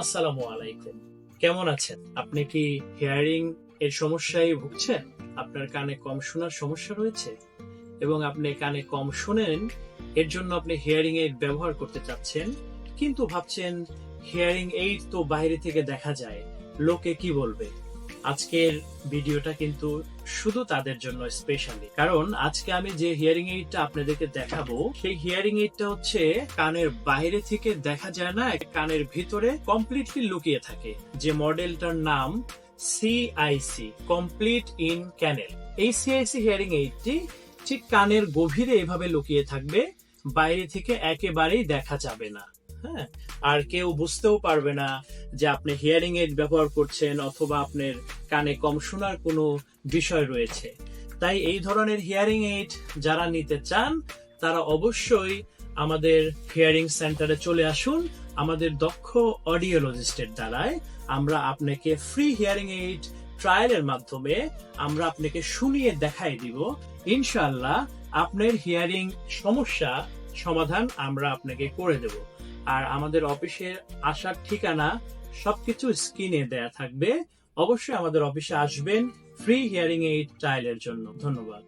আসসালামু আলাইকুম। কেমন আছেন? আপনি কি হিয়ারিং এর সমস্যায় ভুগছেন? আপনার কানে কম শোনার সমস্যা রয়েছে? এবং আপনি কানে কম শোনেন, এর জন্য আপনি হিয়ারিং এইড ব্যবহার করতে চাচ্ছেন? কিন্তু ভাবছেন হিয়ারিং এইড তো বাইরে থেকে দেখা যায়। লোকে কি বলবে? আজকের ভিডিওটা কিন্তু শুধু তাদের জন্য স্পেশালি কারণ আজকে আমি যে হিয়ারিং এইডটা আপনাদেরকে দেখাবো, সেই হিয়ারিং এইডটা হচ্ছে কানের বাইরে থেকে দেখা যায় না, কানের ভিতরে কমপ্লিটলি লুকিয়ে থাকে। যে মডেলটার নাম সিআইসি কমপ্লিট ইন ক্যানেল এই সিআইসি হিয়ারিং এইডটি ঠিক কানের গভীরে এভাবে লুকিয়ে থাকবে, বাইরে থেকে একেবারেই দেখা যাবে না। হ্যাঁ আর কেউ বুঝতেও পারবে না যে আপনি হিয়ারিং এইড ব্যবহার করছেন অথবা আপনার কানে কম শোনার কোনো বিষয় রয়েছে। তাই এই ধরনের হিয়ারিং এইড যারা নিতে চান, তারা অবশ্যই আমাদের হিয়ারিং সেন্টারে চলে আসুন। আমাদের দক্ষ অডিওলজিস্টের দ্বারায় আমরা আপনাকে ফ্রি হিয়ারিং এইড ট্রায়ালের মাধ্যমে আমরা আপনাকে শুনিয়ে দেখাই দিব। ইনশাআল্লাহ আপনার হিয়ারিং সমস্যা সমাধান আমরা আপনাকে করে দেব। আর আমাদের অফিসের আসার ঠিকানা সবকিছু স্ক্রিনে দেয়া থাকবে। অবশ্যই আমাদের অফিসে আসবেন ফ্রি হিয়ারিং এইড ট্রায়ালের জন্য। ধন্যবাদ।